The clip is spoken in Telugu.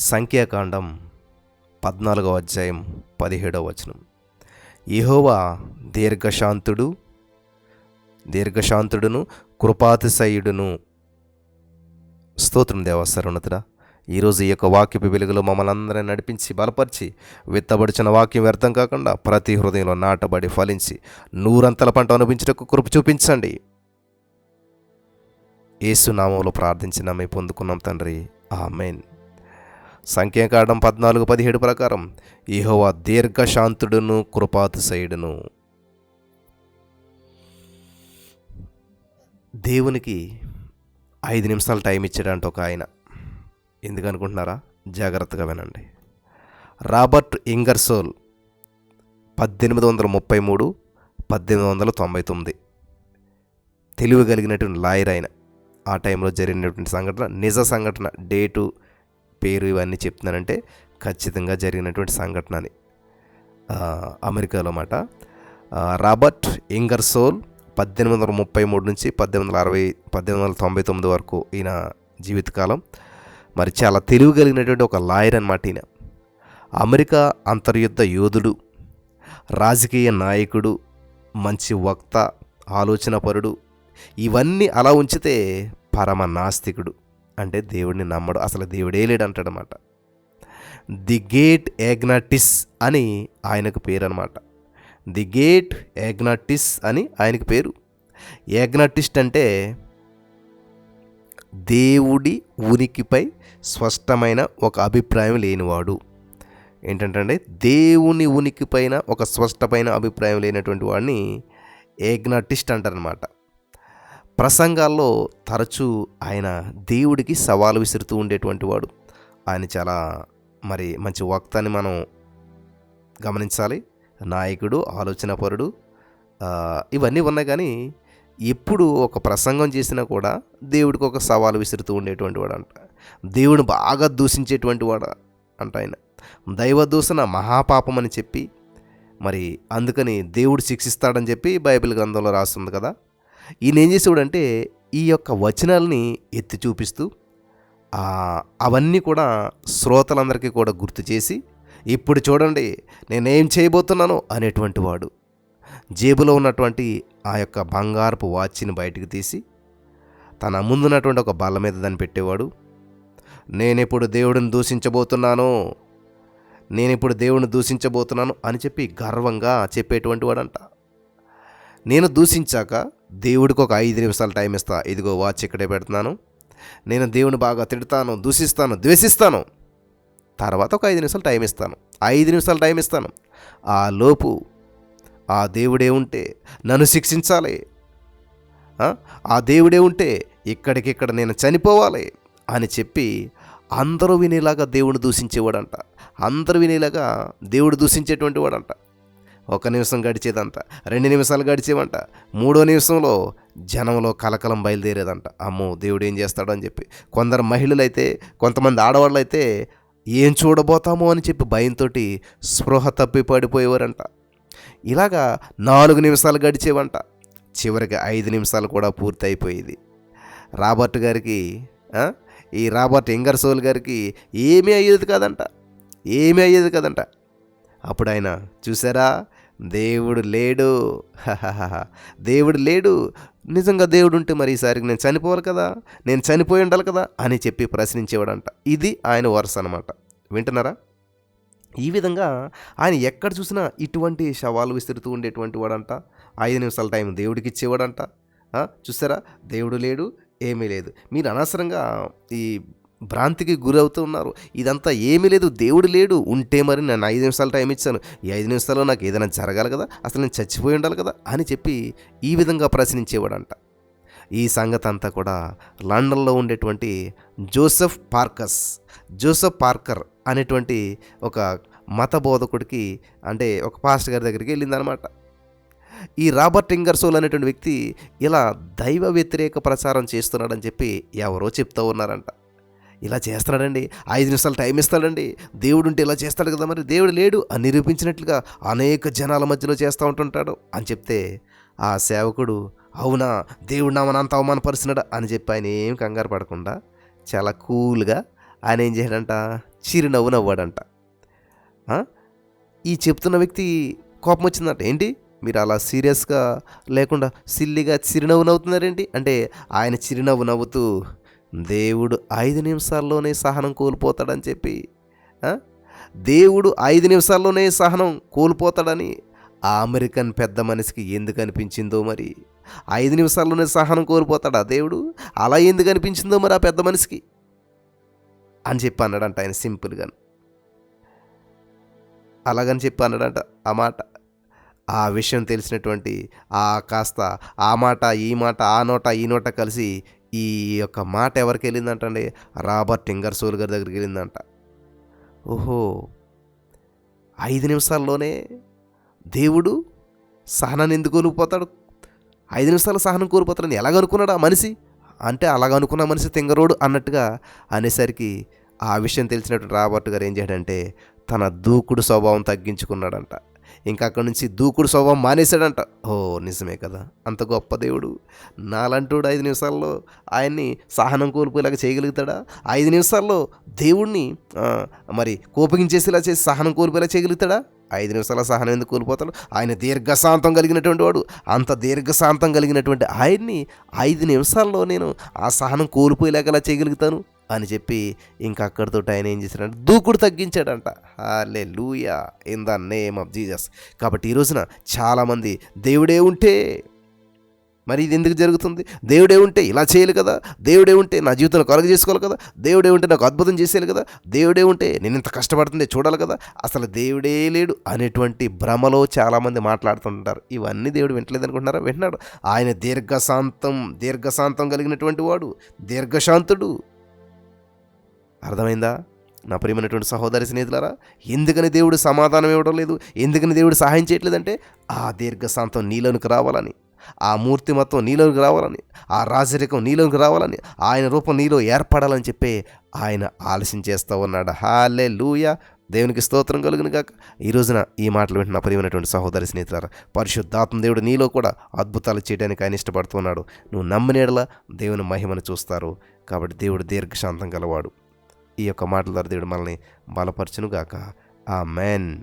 సంఖ్యాకాండం పద్నాలుగవ అధ్యాయం పదిహేడవ వచనం. యెహోవా దీర్ఘశాంతుడు దీర్ఘశాంతుడును కృపాతిశయుడును. స్తోత్రం దేవ సర్వోన్నతుడా ఈరోజు ఈ యొక్క వాక్యపు వెలుగులో మమ్మల్ని అందరినీ నడిపించి బలపరిచి విత్తబడిచిన వాక్యం వ్యర్థం కాకుండా ప్రతి హృదయంలో నాటబడి ఫలించి నూరంతల పంట అనుభవించుటకు కృప చూపించండి. ఏసునామంలో ప్రార్థించి నమ్మి పొందుకున్నాం తండ్రి. ఆమెన్. సంఖ్యాకాండం పద్నాలుగు పదిహేడు ప్రకారం ఇహోవా దీర్ఘశాంతుడును కృపాతిశయుడును. దేవునికి ఐదు నిమిషాలు టైం ఇచ్చాడంట ఒక ఆయన. ఎందుకనుకుంటున్నారా? జాగ్రత్తగా వినండి. రాబర్ట్ ఇంగర్సోల్ పద్దెనిమిది వందల ముప్పై మూడు పద్దెనిమిది వందల తొంభై తొమ్మిది. తెలివి కలిగినటువంటి లాయర్ ఆయన. ఆ టైంలో జరిగినటువంటి సంఘటన నిజ సంఘటన డేటు పేరు ఇవన్నీ చెప్తున్నానంటే ఖచ్చితంగా జరిగినటువంటి సంఘటన అని అమెరికాలో మాట. రాబర్ట్ ఇంగర్సోల్ పద్దెనిమిది వందల ముప్పై మూడు నుంచి పద్దెనిమిది వందల అరవై పద్దెనిమిది వందల తొంభై తొమ్మిది వరకు ఈయన జీవితకాలం. మరి చాలా తెలివి కలిగినటువంటి ఒక లాయర్ అనమాట ఈయన. అమెరికా అంతర్యుద్ధ యోధుడు రాజకీయ నాయకుడు మంచి వక్త ఆలోచనపరుడు ఇవన్నీ అలా ఉంచితే పరమ నాస్తికుడు. అంటే దేవుడిని నమ్మడు. అసలు దేవుడే లేడు అంటాడనమాట ది గేట్ ఏగ్నాటిస్ అని ఆయనకు పేరు అనమాట ది గేట్ ఏగ్నాటిస్ అని ఆయనకు పేరు. ఏగ్నాటిస్ట్ అంటే దేవుడి ఉనికిపై స్పష్టమైన ఒక అభిప్రాయం లేనివాడు. ఏంటంటే దేవుని ఉనికిపైన ఒక స్పష్టమైన అభిప్రాయం లేనటువంటి వాడిని ఏగ్నాటిస్ట్ అంటారనమాట. ప్రసంగాల్లో తరచూ ఆయన దేవుడికి సవాలు విసురుతూ ఉండేటువంటి వాడు. ఆయన చాలా మరి మంచి వక్తాన్ని మనం గమనించాలి. నాయకుడు ఆలోచనపరుడు ఇవన్నీ ఉన్నాయి కానీ ఎప్పుడు ఒక ప్రసంగం చేసినా కూడా దేవుడికి ఒక సవాలు విసురుతూ ఉండేటువంటి వాడు అంట దేవుడు బాగా దూషించేటువంటి వాడు అంట ఆయన. దైవ దూషణ మహాపాపం అని చెప్పి మరి అందుకని దేవుడు శిక్షిస్తాడని చెప్పి బైబిల్ గ్రంథంలో రాస్తుంది కదా. ఈయన ఏం చేసేవాడంటే ఈ యొక్క వచనాలని ఎత్తి చూపిస్తూ అవన్నీ కూడా శ్రోతలందరికీ కూడా గుర్తు చేసి ఇప్పుడు చూడండి నేనేం చేయబోతున్నాను అనేటువంటి వాడు జేబులో ఉన్నటువంటి ఆ యొక్క బంగారపు వాచ్ని బయటికి తీసి తన ముందున్నటువంటి ఒక బల్ల మీద దాన్ని పెట్టేవాడు. నేనిప్పుడు దేవుడిని దూషించబోతున్నాను నేనిప్పుడు దేవుడిని దూషించబోతున్నాను అని చెప్పి గర్వంగా చెప్పేటువంటి వాడంట. నేను దూషించాక దేవుడికి ఒక ఐదు నిమిషాలు టైం ఇస్తా. ఇదిగో వాచ్ ఇక్కడే పెడుతున్నాను. నేను దేవుని బాగా తిడతాను దూషిస్తాను ద్వేషిస్తాను. తర్వాత ఒక ఐదు నిమిషాలు టైం ఇస్తాను. ఐదు నిమిషాలు టైం ఇస్తాను. ఆ లోపు ఆ దేవుడే ఉంటే నన్ను శిక్షించాలి. ఆ? దేవుడే ఉంటే ఇక్కడికిక్కడ నేను చనిపోవాలి అని చెప్పి అందరూ వినేలాగా దేవుడు దూషించేవాడంట. అందరూ వినేలాగా దేవుడు దూషించేటువంటి వాడంట. ఒక నిమిషం గడిచేదంట రెండు నిమిషాలు గడిచేవంట మూడో నిమిషంలో జనంలో కలకలం బయలుదేరేదంట. అమ్మో దేవుడు ఏం చేస్తాడో అని చెప్పి. కొందరు మహిళలు అయితే కొంతమంది ఆడవాళ్ళు అయితే ఏం చూడబోతామో అని చెప్పి భయంతో స్పృహ తప్పి పడిపోయేవారంట. ఇలాగా నాలుగు నిమిషాలు గడిచేవంట. చివరికి ఐదు నిమిషాలు కూడా పూర్తి అయిపోయేది రాబర్ట్ గారికి ఈ రాబర్ట్ ఇంగర్సోల్ గారికి ఏమీ అయ్యేది కాదంట. ఏమీ అయ్యేది కదంట. అప్పుడు ఆయన చూసారా దేవుడు లేడు. దేవుడు లేడు. నిజంగా దేవుడు ఉంటే మరి ఈసారికి నేను చనిపోవాలి కదా? నేను చనిపోయి ఉండాలి కదా? అని చెప్పి ప్రశ్నించేవాడంట. ఇది ఆయన వరుస అనమాట వింటున్నారా? ఈ విధంగా ఆయన ఎక్కడ చూసినా ఇటువంటి శవాలు విసురుతూ ఉండేటువంటి వాడంట. ఐదు నిమిషాల టైం దేవుడికి ఇచ్చేవాడంట. చూసారా దేవుడు లేడు ఏమీ లేదు. మీరు అనవసరంగా ఈ భ్రాంతికి గురవుతూ ఉన్నారు. ఇదంతా ఏమీ లేదు. దేవుడు లేడు. ఉంటే మరి నేను ఐదు నిమిషాలు టైం ఇచ్చాను. ఈ ఐదు నిమిషాల్లో నాకు ఏదైనా జరగాలి కదా? అసలు నేను చచ్చిపోయి ఉండాలి కదా? అని చెప్పి ఈ విధంగా ప్రశ్నించేవాడంట. ఈ సంగతి అంతా కూడా లండన్లో ఉండేటువంటి జోసెఫ్ పార్కస్ జోసెఫ్ పార్కర్ అనేటువంటి ఒక మత బోధకుడికి అంటే ఒక పాస్టర్ గారి దగ్గరికి వెళ్ళిందనమాట ఈ రాబర్ట్ ఇంగర్సోల్ అనేటువంటి వ్యక్తి ఇలా దైవ వ్యతిరేక ప్రచారం చేస్తున్నాడని చెప్పి ఎవరో చెప్తూ ఉన్నారంట. ఇలా చేస్తాడండి. ఐదు నిమిషాలు టైం ఇస్తాడండి. దేవుడు ఉంటే ఇలా చేస్తాడు కదా మరి. దేవుడు లేడు అని నిరూపించినట్లుగా అనేక జనాల మధ్యలో చేస్తూ ఉంటుంటాడు అని చెప్తే ఆ సేవకుడు అవునా? దేవుడు నా అంత అని చెప్పి ఆయన ఏం కంగారు పడకుండా చాలా కూల్గా ఆయన ఏం చేయడంట చిరునవ్వు నవ్వాడంట. ఈ చెప్తున్న వ్యక్తి కోపం వచ్చిందంట. ఏంటి? మీరు అలా సీరియస్గా లేకుండా సిల్లిగా చిరునవ్వు నవ్వుతున్నారేంటి? అంటే ఆయన చిరునవ్వు నవ్వుతూ దేవుడు ఐదు నిమిషాల్లోనే సహనం కోల్పోతాడని చెప్పి దేవుడు ఐదు నిమిషాల్లోనే సహనం కోల్పోతాడని ఆ అమెరికన్ పెద్ద మనిషికి ఎందుకు అనిపించిందో మరి? ఐదు నిమిషాల్లోనే సహనం కోల్పోతాడా దేవుడు? అలా ఎందుకు అనిపించిందో మరి ఆ పెద్ద మనిషికి? అని చెప్పి అన్నాడంట ఆయన సింపుల్గా. అలాగని చెప్పి అన్నాడంట ఆ మాట. ఆ విషయం తెలిసినటువంటి ఆ కాస్త ఆ మాట ఈ మాట ఆ నోట ఈ నోట కలిసి ఈ యొక్క మాట ఎవరికి వెళ్ళిందంటండి? రాబర్ట్ ఇంగర్సోల్ గారి దగ్గరికి వెళ్ళిందంట. ఓహో ఐదు నిమిషాల్లోనే దేవుడు సహనాన్ని ఎందుకు కోల్పోతాడు? ఐదు నిమిషాలు సహనం కోల్పోతాడని ఎలాగనుకున్నాడు ఆ మనిషి? అంటే అలాగనుకున్న మనిషి తింగరోడు అన్నట్టుగా అనేసరికి ఆ విషయం తెలిసినట్టు రాబర్ట్ గారు ఏం చేయడంటే తన దూకుడు స్వభావం తగ్గించుకున్నాడంట. ఇంకా అక్కడి నుంచి దూకుడు స్వభావం మానేశాడంట. ఓ నిజమే కదా. అంత గొప్ప దేవుడు. నాలంటోడు ఐదు నిమిషాల్లో ఆయన్ని సహనం కోల్పోయేలాగా చేయగలుగుతాడా? ఐదు నిమిషాల్లో దేవుణ్ణి మరి కోపగించేసేలా చేసి సహనం కోల్పోయేలా చేయగలుగుతాడా? ఐదు నిమిషాల సహనం ఎందుకు కోల్పోతాడు? ఆయన దీర్ఘశాంతం కలిగినటువంటి వాడు. అంత దీర్ఘశాంతం కలిగినటువంటి ఆయన్ని ఐదు నిమిషాల్లో నేను ఆ సహనం కోల్పోయేలాగా చేయగలుగుతాను? అని చెప్పి ఇంకా అక్కడితో ఆయన ఏం చేశాడంటే దూకుడు తగ్గించాడంట. Hallelujah in the name of Jesus కాబట్టి ఈ రోజున చాలామంది దేవుడే ఉంటే మరి ఇది ఎందుకు జరుగుతుంది? దేవుడే ఉంటే ఇలా చేయాలి కదా? దేవుడే ఉంటే నా జీవితంలో కలుగ చేసుకోవాలి కదా? దేవుడే ఉంటే నాకు అద్భుతం చేసేయాలి కదా? దేవుడే ఉంటే నేను ఇంత కష్టపడుతుందే చూడాలి కదా? అసలు దేవుడే లేడు అనేటువంటి భ్రమలో చాలామంది మాట్లాడుతుంటారు. ఇవన్నీ దేవుడు వింటలేదు అనుకుంటున్నారా? వింటున్నాడు. ఆయన దీర్ఘశాంతం దీర్ఘశాంతం కలిగినటువంటి వాడు దీర్ఘశాంతుడు. అర్థమైందా? నా ప్రియమైనటువంటి సహోదరి స్నేహితులారా ఎందుకని దేవుడు సమాధానం ఇవ్వడం లేదు? ఎందుకని దేవుడు సహాయం చేయట్లేదంటే ఆ దీర్ఘశాంతం నీలోనికి రావాలని ఆ మూర్తిమత్వం నీలోనికి రావాలని ఆ రాజరికం నీలోనికి రావాలని ఆయన రూపం నీలో ఏర్పడాలని చెప్పి ఆయన ఆలస్యం చేస్తూ ఉన్నాడు. హాలే లూయ దేవునికి స్తోత్రం కలుగును కాక ఈ రోజున ఈ మాటలు వింటున్న ప్రియమైనటువంటి సహోదరి స్నేహితులారా పరిశుద్ధాత్మ దేవుడు నీలో కూడా అద్భుతాలు చేయడానికి ఆయన ఇష్టపడుతున్నాడు. నువ్వు నమ్మినేడలా దేవుని మహిమను చూస్తారు. కాబట్టి దేవుడు దీర్ఘశాంతం గలవాడు. ఈ యొక్క మాటల ద్వారా దేవుడు మనల్ని బలపరచునుగాక. ఆ మెన్